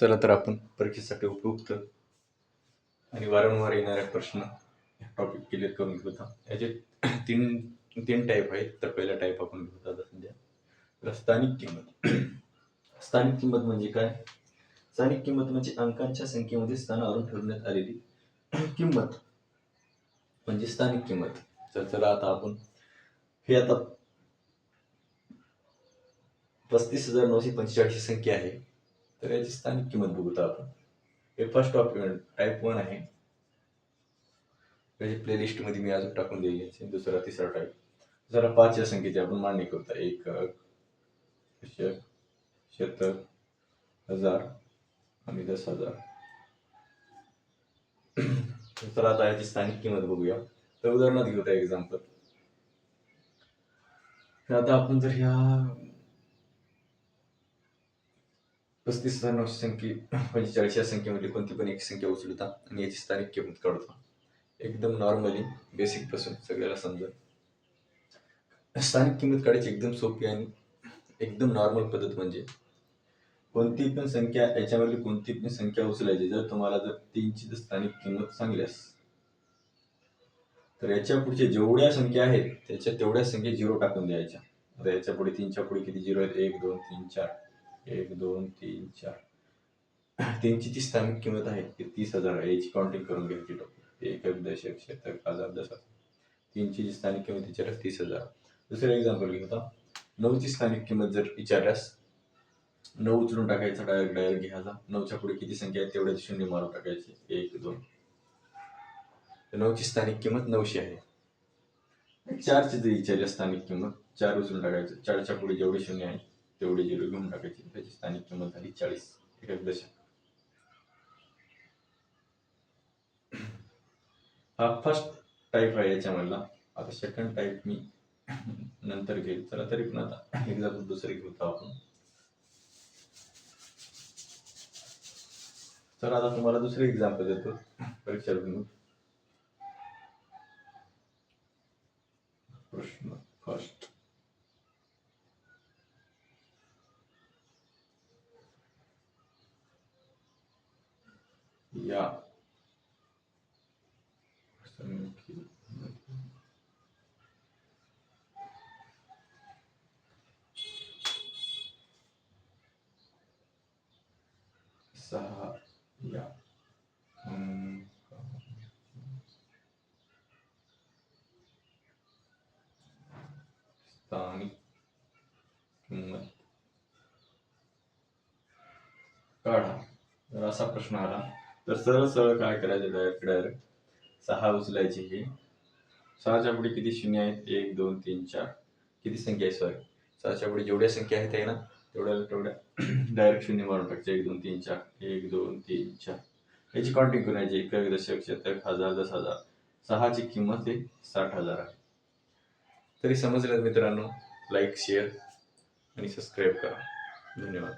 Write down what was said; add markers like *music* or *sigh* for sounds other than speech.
चला तर आपण परीक्षेसाठी उपयुक्त आणि वारंवार येणाऱ्या प्रश्न टॉपिक क्लिअर करून घेऊ याचे तीन तीन टाईप आहेत. तर पहिला टाईप आपण घेऊ आता सध्या. तर स्थानिक किंमत. स्थानिक किंमत म्हणजे काय? स्थानिक किंमत म्हणजे अंकांच्या संख्येमध्ये स्थानावरून ठरवण्यात आलेली किंमत. म्हणजे स्थानिक किंमत. तर चला आता आपण हे आता पस्तीस हजार नऊशे पंचेचाळीस संख्या आहे. तर याची स्थानिक किंमत बघूत आपण. हे फर्स्ट डॉक्युमेंट टाईप वन आहे. त्याची प्लेलिस्टमध्ये मी अजून टाकून दिली आहे दुसरा तिसरा टाईप जरा पाच या संख्येची आपण मांडणी करतो एक शतक शतक हजार आणि दस हजार. तर आता याची स्थानिक किंमत बघूया. तर उदाहरणार्थ घेऊया एक्झाम्पल आता आपण जर ह्या पस्तीस हजार नऊशे संख्ये पंचेचाळीस या संख्येमध्ये कोणती पण एक संख्या उचलता आणि याची स्थानिक किंमत काढता एकदम नॉर्मली बेसिकपासून सगळ्याला समजेल स्थानिक किंमत काढायची एकदम सोपी आणि एकदम नॉर्मल पद्धत म्हणजे कोणती पण संख्या याच्यामधली कोणती पण संख्या उचलायची जर तुम्हाला जर तीनची जर स्थानिक किंमत सांगल्यास तर याच्या पुढच्या जेवढ्या संख्या आहेत त्याच्या तेवढ्या संख्या झिरो टाकून द्यायच्या आता याच्यापुढे तीनच्या पुढे किती झिरो आहेत एक दोन तीन चार एक दोन तीन चार. त्यांची जी स्थानिक किंमत आहे ती तीस हजार आहे. याची काउंटिंग करून घ्यायची डॉक्टर. एक दशक शतक हजार दस हजार तीनची जी स्थानिक किंमत विचारल्यास तीस हजार. दुसरं एक्झाम्पल घेऊ आता नऊची स्थानिक किंमत जर विचारल्यास नऊ उचलून टाकायचा डायरेक्ट डायरेक्ट घ्यायचा. नऊच्या पुढे किती संख्या आहे तेवढ्या शून्य मारून टाकायची. एक दोन. नऊची स्थानिक किंमत नऊशे आहे. चारची जर विचारली स्थानिक किंमत चार उचलून टाकायचं. चारच्या पुढे जेवढे शून्य आहे तेवढे झिरो घेऊन टाकायची त्याची स्थानिक किंमत झाली चाळीस एक एक दशक हा फर्स्ट टाईप आहे याच्यामधला आता सेकंड टाईप मी नंतर घेईल चला तरी पण आता एक्झाम्पल दुसरी घेऊ आपण तर आता तुम्हाला दुसरे एक्झाम्पल देतो परीक्षा घेऊन प्रश्न फर्स्ट या संख्ये सहा या स्थानिक किंमत काढा जर असा प्रश्न आला तर सरळ सरळ काय करायचं डायरेक्ट डायरेक्ट सहा उचलायची ही. सहाच्या पुढे किती शून्य आहेत? एक दोन तीन चार. किती संख्या आहे? सॉरी सहाच्या पुढे जेवढ्या संख्या आहेत आहे ना तेवढ्या तेवढ्या. *clears throat* डायरेक्ट शून्य मारून टाकचे. एक दोन तीन चार. एक दोन तीन चार. याची काउंटिंग करायची एक एक दशक शतक हजार दस हजार. सहाची किंमत ही साठ हजार आहे. तरी समजलं मित्रांनो लाईक शेअर आणि सबस्क्राईब करा. धन्यवाद.